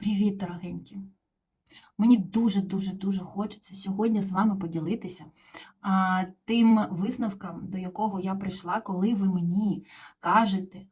Привіт, дорогенькі! Мені дуже-дуже дуже хочеться сьогодні з вами поділитися а, тим висновкам, до якого я прийшла, коли ви мені кажете,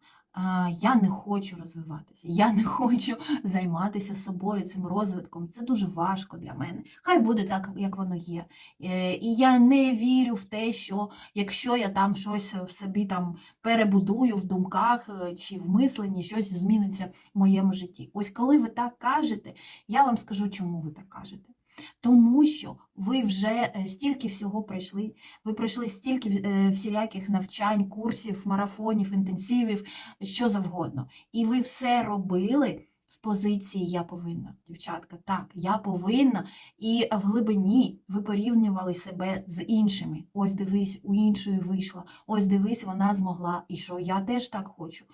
я не хочу розвиватися, я не хочу займатися собою цим розвитком. Це дуже важко для мене. Хай буде так, як воно є. Е, І я не вірю в те, що якщо я там щось в собі там перебудую в думках е, чи в мисленні, щось зміниться в моєму житті. Ось коли ви так кажете, я вам скажу, чому ви так кажете. Тому що ви вже е, стільки всього пройшли, ви пройшли стільки е, всіляких навчань, курсів, марафонів, інтенсивів, що завгодно. І ви все робили з позиції Я повинна, дівчатка. Так, я повинна. І в глибині ви порівнювали себе з іншими. Ось дивись, у іншої вийшла, ось дивись, вона змогла, і що я теж так хочу.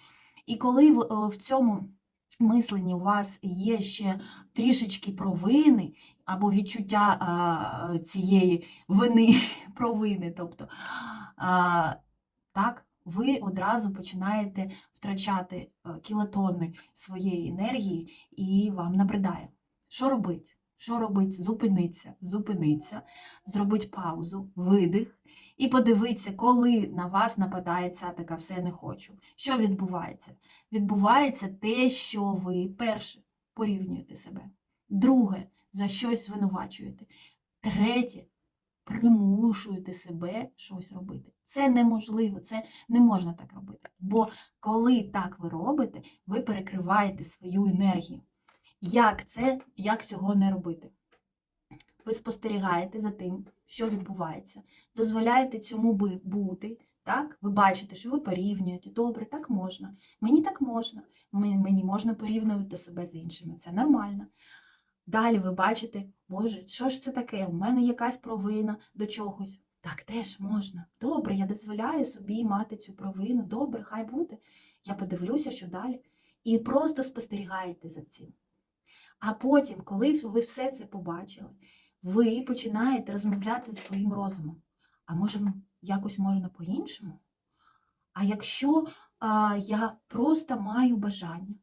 І коли в, в цьому мисленні у вас є ще трішечки провини або відчуття а, цієї вини, провини, тобто, а, так, ви одразу починаєте втрачати е, кілотонни своєї енергії і вам набридає. Що робити? Що робити? Зупиниться, зупиниться, зробить паузу, видих і подивитися, коли на вас нападає ця така все не хочу. Що відбувається? Відбувається те, що ви перше порівнюєте себе. Друге, за щось звинувачуєте. Третє, примушуєте себе щось робити. Це неможливо, це не можна так робити. Бо коли так ви робите, ви перекриваєте свою енергію. Як це, як цього не робити? Ви спостерігаєте за тим, що відбувається, дозволяєте цьому бути. Так, ви бачите, що ви порівнюєте. Добре, так можна. Мені так можна. Мені можна порівнювати себе з іншими. Це нормально. Далі ви бачите, Боже, що ж це таке? У мене якась провина до чогось. Так теж можна. Добре, я дозволяю собі мати цю провину. Добре, хай буде. Я подивлюся, що далі. І просто спостерігаєте за цим. А потім, коли ви все це побачили, ви починаєте розмовляти зі своїм розумом. А може, якось можна по-іншому? А якщо а, я просто маю бажання,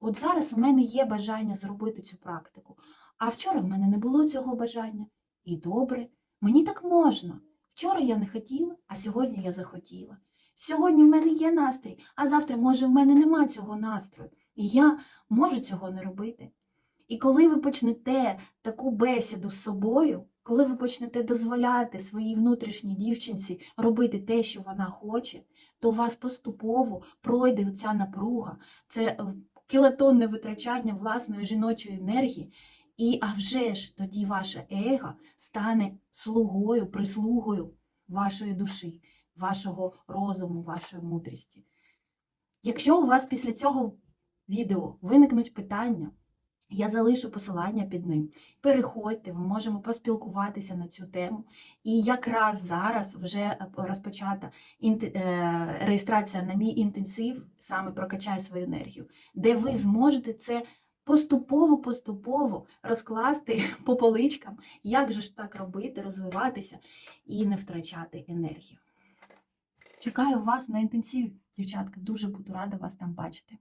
от зараз в мене є бажання зробити цю практику, а вчора в мене не було цього бажання. І добре, мені так можна. Вчора я не хотіла, а сьогодні я захотіла. Сьогодні в мене є настрій, а завтра, може, в мене нема цього настрою. І я можу цього не робити. І коли ви почнете таку бесіду з собою, коли ви почнете дозволяти своїй внутрішній дівчинці робити те, що вона хоче, то у вас поступово пройде оця напруга, це е, кілотонне витрачання власної жіночої енергії, і а вже ж тоді ваше его стане слугою, прислугою вашої душі, вашого розуму, вашої мудрості. Якщо у вас після цього відео виникнуть питання, я залишу посилання під ним. Переходьте, ми можемо поспілкуватися на цю тему. І якраз зараз вже е, розпочата е, реєстрація на мій інтенсив, саме прокачай свою енергію, де ви зможете це поступово-поступово розкласти по поличкам, як же ж так робити, розвиватися і не втрачати енергію. Чекаю вас на інтенсиві, дівчатка. Дуже буду рада вас там бачити.